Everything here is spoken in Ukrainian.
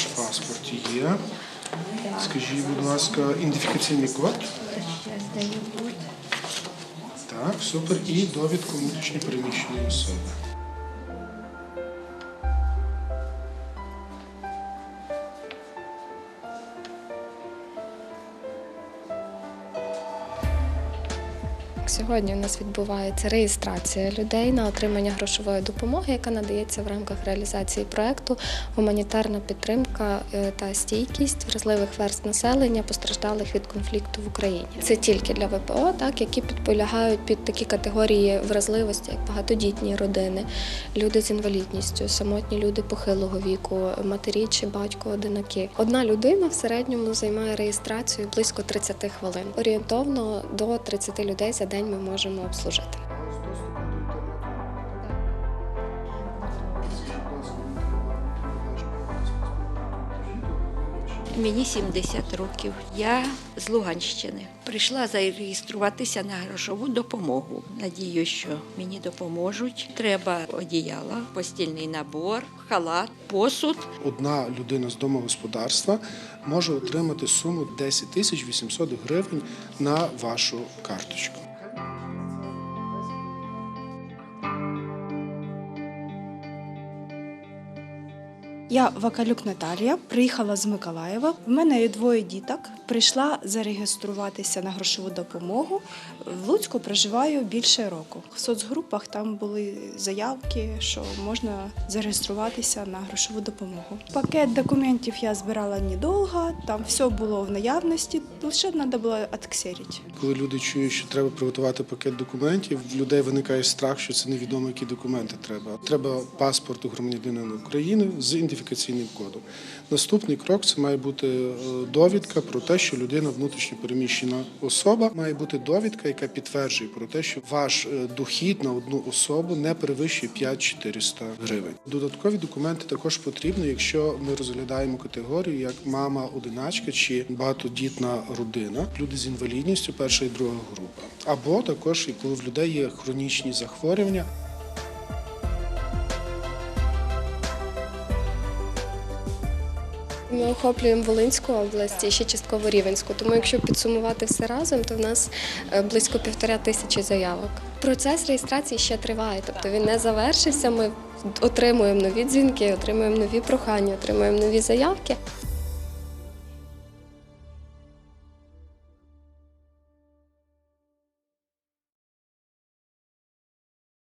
Ваш паспорт є. Скажіть, будь ласка, ідентифікаційний код. Так, супер. І довідку внутрішньо переміщеної особи. Сьогодні у нас відбувається реєстрація людей на отримання грошової допомоги, яка надається в рамках реалізації проекту Гуманітарна підтримка е, та стійкість вразливих верст населення, постраждалих від конфлікту в Україні. Це тільки для ВПО, так які підполягають під такі категорії вразливості, як багатодітні родини, люди з інвалідністю, самотні люди похилого віку, матері чи батько одинаки. Одна людина в середньому займає реєстрацію близько 30 хвилин. Орієнтовно до 30 людей за день ми можемо обслужити. Мені 70 років. Я з Луганщини. Прийшла зареєструватися на грошову допомогу. Надію, що мені допоможуть. Треба одіяла, постільний набор, халат, посуд. Одна людина з домогосподарства може отримати суму 10 тисяч 800 гривень на вашу карточку. Я Вакалюк Наталія, приїхала з Миколаєва. В мене є двоє діток. Прийшла зареєструватися на грошову допомогу. В Луцьку проживаю більше року. В соцгрупах там були заявки, що можна зареєструватися на грошову допомогу. Пакет документів я збирала недовго, там все було в наявності, лише треба було відксерити. Коли люди чують, що треба приготувати пакет документів, в людей виникає страх, що це невідомо, які документи треба. Треба паспорт у громадянина України з ідентифікаційним кодом. Наступний крок це має бути е, довідка про те, що людина внутрішньо переміщена особа. Має бути довідка, яка підтверджує про те, що ваш е, дохід на одну особу не перевищує 5400 гривень. Додаткові документи також потрібні, якщо ми розглядаємо категорію як мама одиначка чи багатодітна родина, люди з інвалідністю перша і друга група, або також коли в людей є хронічні захворювання. Ми охоплюємо Волинську область і ще частково Рівенську. Тому, якщо підсумувати все разом, то в нас е, близько півтора тисячі заявок. Процес реєстрації ще триває, тобто він не завершився. Ми отримуємо нові дзвінки, отримуємо нові прохання, отримуємо нові заявки.